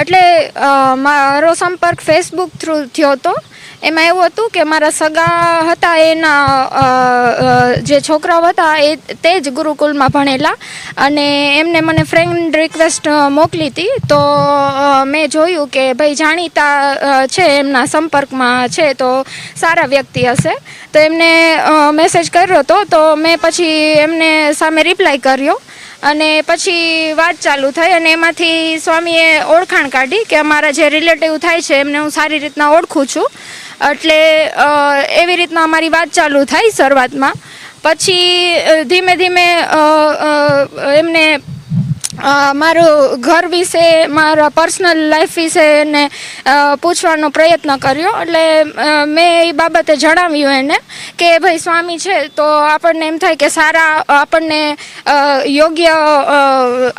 એટલે મારો સંપર્ક ફેસબુક થ્રુ થયો હતો. એમાં એવું હતું કે મારા સગા હતા, એના જે છોકરાઓ હતા, એ તે જ ગુરુકુલમાં ભણેલા અને એમને મને ફ્રેન્ડ રિક્વેસ્ટ મોકલી હતી. તો મેં જોયું કે ભાઈ જાણીતા છે, એમના સંપર્કમાં છે, તો સારા વ્યક્તિ હશે. તો એમને મેસેજ કર્યો હતો. તો મેં પછી એમને સામે રિપ્લાય કર્યો. અને પછી વાત ચાલુ થઈ અને એમાંથી સ્વામીએ ઓળખાણ કાઢી કે અમારા જે રિલેટિવ થાય છે, એમને હું સારી રીતના ઓળખું છું. એટલે એવી રીતના અમારી વાત ચાલુ થઈ શરૂઆતમાં. પછી ધીમે ધીમે એમને મારું ઘર વિશે, મારા પર્સનલ લાઈફ વિશે એને પૂછવાનો પ્રયત્ન કર્યો. એટલે મેં એ બાબતે જણાવ્યું એને કે, ભાઈ, સ્વામી છે, તો આપણને એમ થાય કે સારા, આપણને યોગ્ય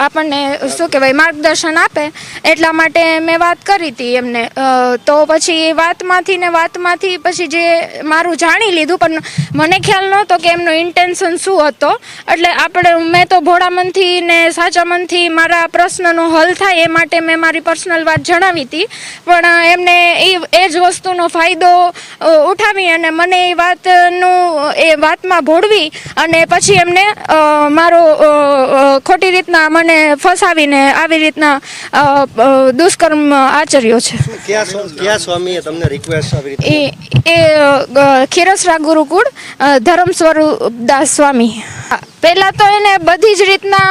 આપણને, શું કહેવાય, માર્ગદર્શન આપે. એટલા માટે મેં વાત કરી હતી એમને. તો પછી વાતમાંથી ને વાતમાંથી પછી જે મારું જાણી લીધું, પણ મને ખ્યાલ નહોતો કે એમનો ઇન્ટેન્શન શું હતો. એટલે આપણે, મેં તો ભોળા મનથી ને સાચા મનથી મારા પ્રશ્નનો હલ થાય એ માટે મેં મારી પર્સનલ વાત જણાવી હતી. પણ એમને એ એ જ વસ્તુનો ફાયદો ઉઠાવી અને મને એ વાતનું એ વાતમાં ભોળવી અને પછી એમને મારો ખોટી રીતના મને ફસાવીને આવી રીતના દુષ્કર્મ આચર્યો છે. ક્યાં સ્વામીએ તમને રિક્વેસ્ટ આવી એ ખીરસરા ગુરુકુળ ધર્મ સ્વરૂપ દાસ સ્વામી. પહેલા તો એને બધી જ રીતના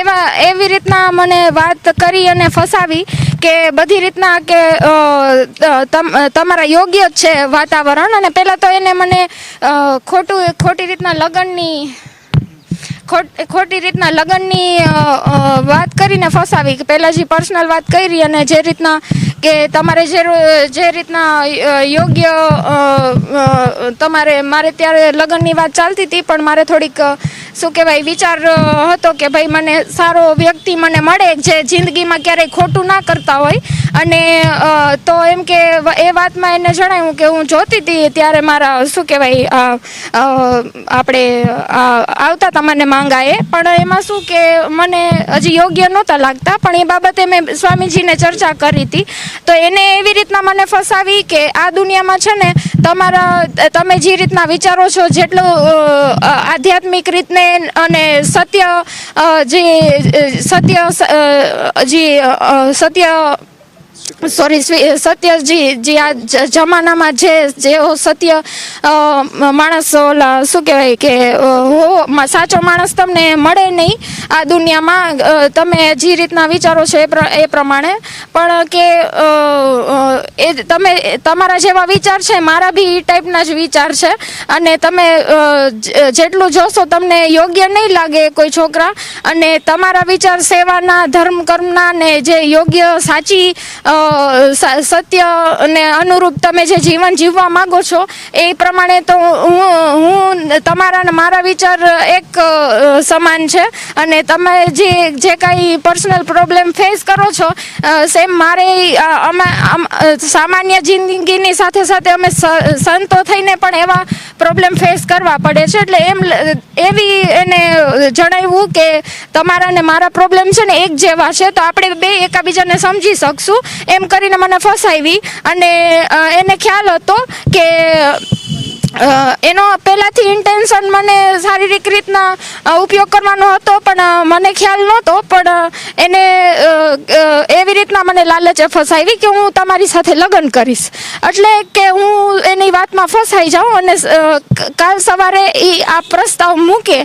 એવા, એવી રીતના મને વાત કરી અને ફસાવી કે બધી રીતના કે તમારા યોગ્ય જ છે વાતાવરણ. અને પહેલાં તો એને મને ખોટું, ખોટી રીતના લગ્નની, ખોટી રીતના લગ્નની વાત કરીને ફસાવી. કે પહેલાં જે પર્સનલ વાત કરી અને જે રીતના કે તમારે જે જે રીતના યોગ્ય તમારે, મારે ત્યારે લગ્નની વાત ચાલતી હતી, પણ મારે થોડીક શું કહેવાય, વિચાર હતો કે ભાઈ મને સારો વ્યક્તિ મને મળે જે જિંદગીમાં ક્યારેય ખોટું ના કરતા હોય. અને તો એમ કે એ વાતમાં એને જણાવ્યું કે હું જોતી હતી ત્યારે મારા, શું કહેવાય આપણે આવતા હતા મને માંગાએ. પણ એમાં શું કે મને હજી યોગ્ય નહોતા લાગતા, પણ એ બાબતે મેં સ્વામીજીને ચર્ચા કરી હતી તો એને એવી રીતના મને ફસાવી કે આ દુનિયામાં છે ને, તમારા, તમે જે રીતના વિચારો છો જેટલું આધ્યાત્મિક રીતને અને સત્ય જે સત્ય જે સત્ય સોરી સત્ય જે જે આ જમાનામાં જે જેવો સત્ય માણસ ઓલા શું કહેવાય કે હો સાચો માણસ તમને મળે નહીં આ દુનિયામાં તમે જે રીતના વિચારો છો એ પ્ર- એ પ્રમાણે. પણ કે એ તમે, તમારા જેવા વિચાર છે, મારા બી એ ટાઈપના જ વિચાર છે. અને તમે જેટલું જોશો તમને યોગ્ય નહીં લાગે કોઈ છોકરા. અને તમારા વિચાર સેવાના, ધર્મ કર્મના ને જે યોગ્ય સાચી સત્ય અને અનુરૂપ તમે જે જીવન જીવવા માંગો છો, એ પ્રમાણે તો હું હું તમારા મારા વિચાર એક સમાન છે. અને તમે જે જે કાંઈ પર્સનલ પ્રોબ્લેમ ફેસ કરો છો સેમ મારે અમે સામાન્ય જિંદગીની સાથે સાથે અમે સંતો થઈને પણ એવા પ્રોબ્લેમ ફેસ કરવા પડે છે. એટલે એમ એવી એને જણાવ્યું કે તમારા ને મારા પ્રોબ્લેમ છે ને એક જેવા છે, તો આપણે બે એકાબીજાને સમજી શકશું. એમ કરીને મને ફસાવી અને એને ખ્યાલ હતો કે એનો પહેલાંથી ઇન્ટેન્શન મને શારીરિક રીતના ઉપયોગ કરવાનો હતો પણ મને ખ્યાલ નહોતો પણ એને એવી રીતના મને લાલચે ફસાવી કે હું તમારી સાથે લગ્ન કરીશ. એટલે કે હું એની વાતમાં ફસાઈ જાઉં અને કાલ સવારે એ આ પ્રસ્તાવ મૂકે.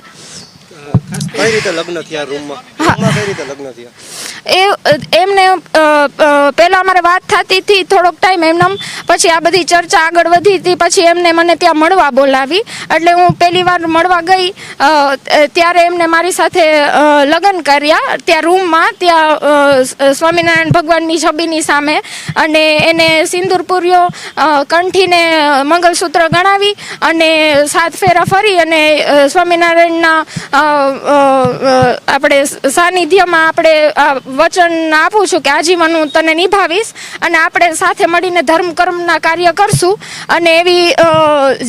કઈ રીતે લગ્ન થયા રૂમમાં કઈ રીતે લગ્ન થયા? એ, એમને પહેલા અમારે વાત થતી હતી થોડોક ટાઈમ એમને પછી આ બધી ચર્ચા આગળ વધી હતી, પછી એમને મને ત્યાં મળવા બોલાવી. એટલે હું પહેલી વાર મળવા ગઈ ત્યારે એમને મારી સાથે લગ્ન કર્યા. ત્યાં રૂમમાં, ત્યાં સ્વામિનારાયણ ભગવાનની છબીની સામે. અને એને સિંદૂર પૂર્યો કંઠીને મંગલસૂત્ર ગણાવી અને સાત ફેરા ફરી અને સ્વામિનારાયણના આપણે સાનિધ્યમાં આપણે વચન આપું છું કે આજીવન હું તને નિભાવીશ અને આપણે સાથે મળીને ધર્મ કર્મના કાર્ય કરશું. અને એવી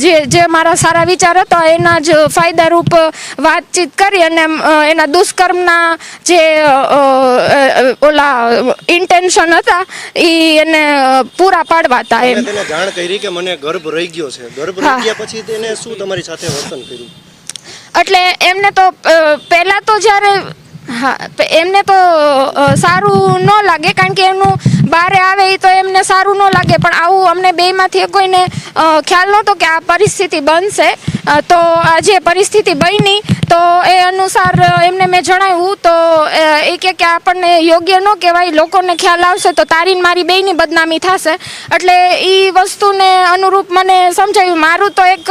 જે જે મારા સારા વિચાર હતા એના જ ફાયદારૂપ વાતચીત કરી અને એના દુષ્કર્મના જે ઓલા ઇન્ટેન્શન હતા એ એને પૂરા પાડવા હતા એમ. જાણ કરી કે મને ગર્ભ રહી ગયો છે. ગર્ભ રહી ગયા પછી તેને શું તમારી સાથે વર્તન કર્યું? એટલે એમને તો પહેલા તો જ્યારે હા એમને તો સારું ન લાગે કારણ કે એમનું બારે આવે એ તો એમને સારું ન લાગે, પણ આવું અમને બેમાંથી કોઈને ખ્યાલ નહોતો કે આ પરિસ્થિતિ બનશે. તો આ જે પરિસ્થિતિ બની, તો એ અનુસાર એમને મેં જણાવ્યું, તો એ કે કે આપણને યોગ્ય ન કહેવાય, લોકોને ખ્યાલ આવશે, તો તારી મારી બેયની બદનામી થશે. એટલે એ વસ્તુને અનુરૂપ મને સમજાયું. મારું તો એક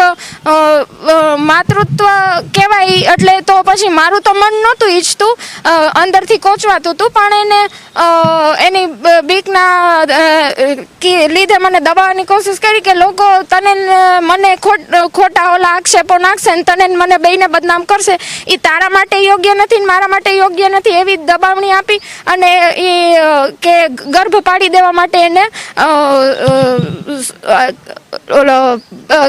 માતૃત્વ કહેવાય, એટલે તો પછી મારું તો મન નહોતું ઈચ્છતું અંદરથી કોચવાતું હતું, પણ એને એની બ- બીકના કે લીધે મને દબાવવાની કોશિશ કરી કે લોકો તને મને ખોટ ખોટા ઓલા આક્ષેપો નાખશે ને તને મને બેને બદનામ કરશે. એ તારા માટે યોગ્ય નથી ને મારા માટે યોગ્ય નથી એવી દબાવણી આપી અને એ કે ગર્ભ પાડી દેવા માટે એને ઓલો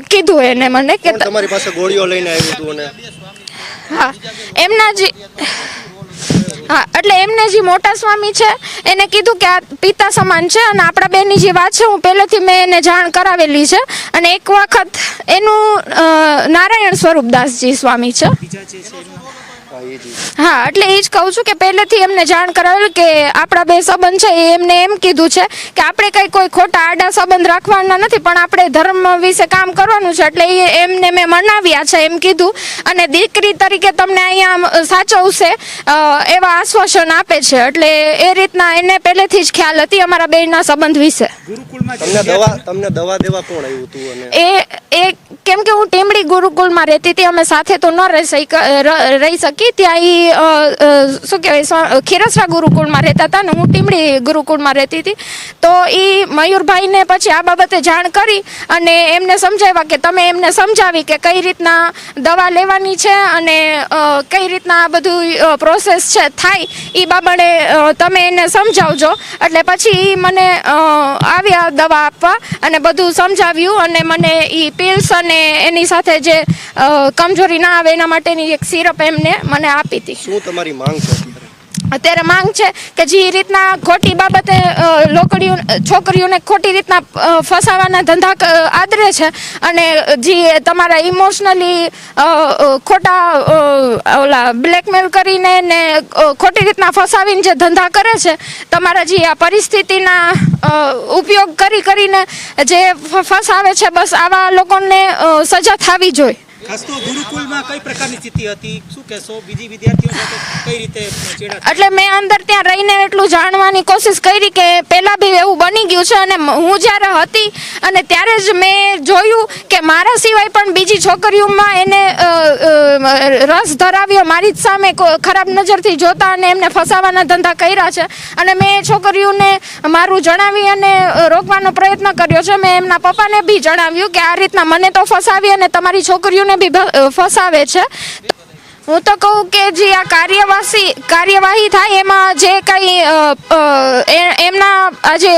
કીધું એને મને કે તમારી પાસે ગોળીઓ લઈને આવ્યું હતું હા એમના જે હા, એટલે એમને જે મોટા સ્વામી છે, એને કીધું કે આ પિતા સમાન છે અને આપણા બેની જે વાત છે, હું પહેલેથી મેં એને જાણ કરાવેલી છે. અને એક વખત એનું નારાયણ સ્વરૂપદાસજી સ્વામી છે. હા એટલે એ જ કહું છું કે પહેલેથી એમને જાણ કરાવેલ કે આપણા બે સંબંધ છે એ એમને એમ કીધું છે કે આપણે કંઈ કોઈ ખોટા આડા સંબંધ રાખવાના નથી પણ આપણે ધર્મ વિશે કામ કરવાનું છે એટલે એ એમને મેં મનાવ્યા છે એમ કીધું. અને દીકરી તરીકે તમને અહીંયા સાચવશે એવા આશ્વાસન આપે છે એટલે એ રીતના એને પહેલેથી જ ખ્યાલ હતી અમારા બેના સંબંધ વિશે. તમને દવા તમને દવા દેવા કોણ આવ્યું હતું એ એ કેમ કે હું ટીમડી ગુરુકુળમાં રહેતી હતી અમે સાથે તો ન રહી રહી શકી. ત્યાં અ, શું કહેવાય ખીરસરા ગુરુકુળમાં રહેતા હતા ને હું ટીમડી ગુરુકુળમાં રહેતી હતી. તો એ મયુરભાઈને પછી આ બાબતે જાણ કરી અને એમને સમજાવ્યા કે તમે એમને સમજાવી કે કઈ રીતના દવા લેવાની છે અને કઈ રીતના આ બધું પ્રોસેસ છે થાય. એ બાબતે તમે એને સમજાવજો. એટલે પછી એ મને આવ્યા દવા આપવા અને બધું સમજાવ્યું અને મને એ પિલ્સ અને એની સાથે જે કમજોરી ના આવે એના માટેની એક સિરપ એમને મને આપી હતી. શું તમારી માંગ છે? અત્યારે માંગ છે કે જે રીતના ખોટી બાબતે લોકડીઓ છોકરીઓને ખોટી રીતના ફસાવાના ધંધા આદરે છે અને જે તમારા ઇમોશનલી ખોટા ઓલા બ્લેકમેલ કરીને ને ખોટી રીતના ફસાવીને જે ધંધા કરે છે, તમારા જે આ પરિસ્થિતિના ઉપયોગ કરી કરીને જે ફસાવે છે, બસ આવા લોકોને સજા થવી જોઈએ. એટલે મેં અંદર ત્યાં રહીને એટલું જાણવાની કોશિશ કરી કે પહેલાં બી એવું બની ગયું છે અને હું જ્યારે હતી અને ત્યારે જ મેં જોયું કે મારા સિવાય પણ બીજી છોકરીઓમાં એને રસ ધરાવ્યો, મારી જ સામે ખરાબ નજરથી જોતા અને એમને ફસાવાના ધંધા કર્યા છે. અને મેં છોકરીઓને મારું જણાવી અને રોકવાનો પ્રયત્ન કર્યો છે. મેં એમના પપ્પાને બી જણાવ્યું કે આ રીતના મને તો ફસાવી અને તમારી છોકરીઓને બી ભ- ફસાવે છે. હું તો કહું કે જે આ કાર્યવાહી કાર્યવાહી થાય એમાં જે કંઈ એમના આજે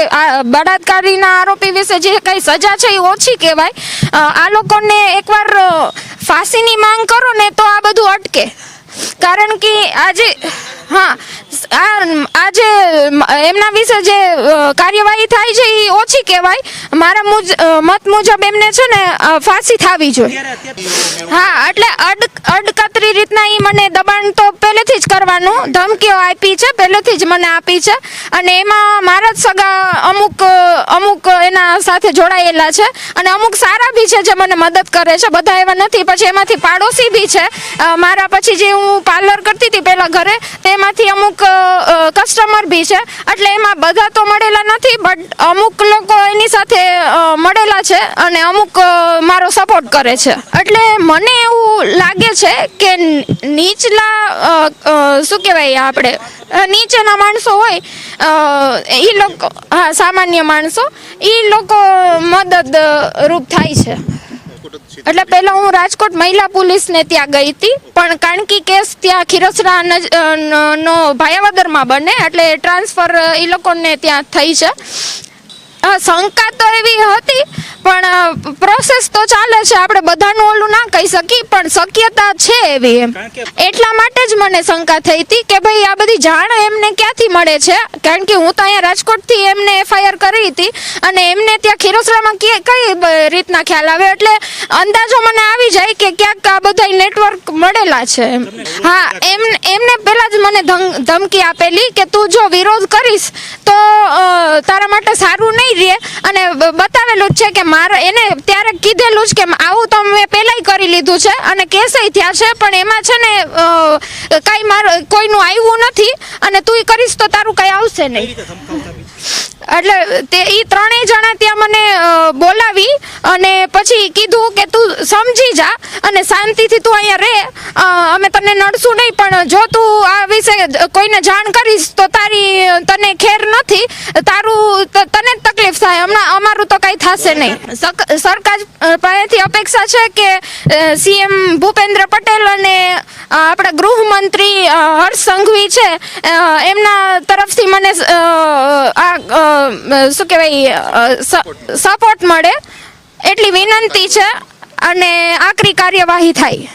બળાત્કારીના આરોપી વિશે જે કંઈ સજા છે એ ઓછી કહેવાય. આ લોકોને એકવાર ફાંસીની માંગ કરો ને તો આ બધું અટકે. કારણ કે આજે હા આ આજે એમના વિશે જે કાર્યવાહી થાય છે એ ઓછી કહેવાય. મારા મુજ મત મુજબ એમને છે ને ફાંસી થવી જોઈએ. હા, એટલે અડ, અડકતરી રીતના એ મને દબાણ તો પહેલેથી જ કરવાનું. ધમકીઓ આપી છે, પહેલેથી જ મને આપી છે. અને એમાં મારા જ સગા અમુક અમુક એના સાથે જોડાયેલા છે. અને અમુક સારા બી છે જે મને મદદ કરે છે. બધા એવા નથી, પછી એમાંથી પાડોશી બી છે. મારા પછી જે હું પાર્લર કરતી હતી પહેલાં ઘરે, તેમાંથી અમુક કસ્ટમર બી છે. એટલે એમાં બધા તો મળેલા નથી બટ અમુક લોકો એની સાથે મળેલા છે અને અમુક મારો સપોર્ટ કરે છે. એટલે મને એવું લાગે છે કે નીચલા શું કહેવાય આપણે નીચેના માણસો હોય એ લોકો, હા, સામાન્ય માણસો એ લોકો મદદરૂપ થાય છે. એટલે પહેલા હું રાજકોટ મહિલા પોલીસને ત્યાં ગઈ હતી. પણ કાણકી કેસ ત્યાં ખીરસરા ન- ભાયાવદરમાં બને, એટલે ટ્રાન્સફર એ લોકોને ત્યાં થઈ છે. શંકા તો એવી હતી પણ પ્રોસેસ તો ચાલે છે આપણે બધાનું ઓલું ના કહી શકીએ પણ શક્યતા છે એવી એમ. એટલા માટે જ મને શંકા થઈ હતી કે ભાઈ આ બધી જાણ એમને ક્યાંથી મળે છે? કારણ કે હું તો અહીંયા રાજકોટથી એમને એફઆઈઆર કરી હતી અને એમને ત્યાં ખીરોસરામાં કે કઈ રીતના ખ્યાલ આવે એટલે અંદાજો મને આવી જાય કે ક્યાંક આ બધા નેટવર્ક મળેલા છે હા એમ એમને પહેલાં જ મને ધમ- ધમકી આપેલી કે તું જો વિરોધ કરીશ તો તારા માટે સારું નહીં રહે. અને બતાવેલું જ છે કે મારે એને ત્યારે કીધેલું જ કે આવું તો મેં પહેલાંય કરી લીધું છે અને કેસય થયા છે પણ એમાં છે ને કાંઈ મારું કોઈનું આવ્યું નથી અને તું કરીશ તો તારું કાંઈ આવશે નહીં? એટલે તે એ ત્રણેય જણા ત્યાં મને બોલાવી અને પછી કીધું કે તું સમજી જા અને શાંતિથી તું અહીંયા રહે અમે તને નડશું નહીં પણ જો તું આ વિશે કોઈને જાણ કરીશ તો તારી તને ખેર નથી. તારું તને જ તકલીફ થાય. હમણાં અમારું તો કાંઈ થશે નહીં. સરકાર પાસેથી અપેક્ષા છે કે સીએમ ભૂપેન્દ્ર પટેલ અને આપણા ગૃહમંત્રી હર્ષ સંઘવી છે એમના તરફથી મને આ શું કહેવાય સપોર્ટ મળે, એટલી વિનંતી છે અને આકરી કાર્યવાહી થાય.